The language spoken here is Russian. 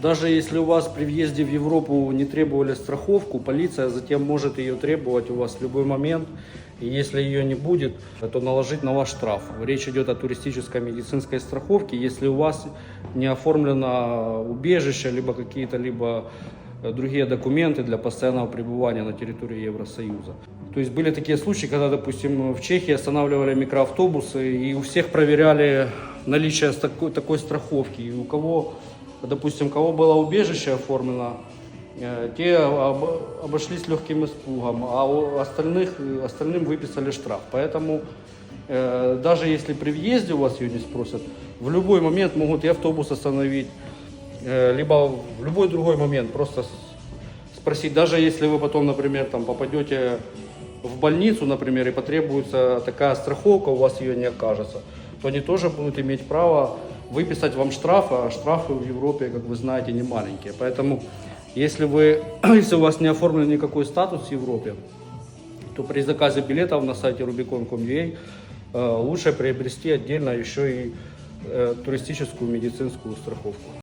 Даже если у вас при въезде в Европу не требовали страховку, полиция затем может ее требовать у вас в любой момент. И если ее не будет, то наложить на вас штраф. Речь идет о туристической медицинской страховке. Если у вас не оформлено убежище, либо какие-то либо э, другие документы для постоянного пребывания на территории Евросоюза. То есть были такие случаи, когда, допустим, в Чехии останавливали микроавтобусы и у всех проверяли наличие такой, такой страховки. И у кого, допустим, кого было убежище оформлено, э, те об- обошлись легким испугом, а у остальных, остальным выписали штраф. Поэтому э, даже если при въезде у вас ее не спросят, в любой момент могут и автобус остановить, э, либо в любой другой момент просто спросить, даже если вы потом, например, там попадете в больницу, например, и потребуется такая страховка, у вас ее не окажется, то они тоже будут иметь право выписать вам штраф, а штрафы в Европе, как вы знаете, не маленькие. Поэтому, если, вы, если у вас не оформлен никакой статус в Европе, то при заказе билетов на сайте rubicon.com.ua э, лучше приобрести отдельно еще и э, туристическую медицинскую страховку.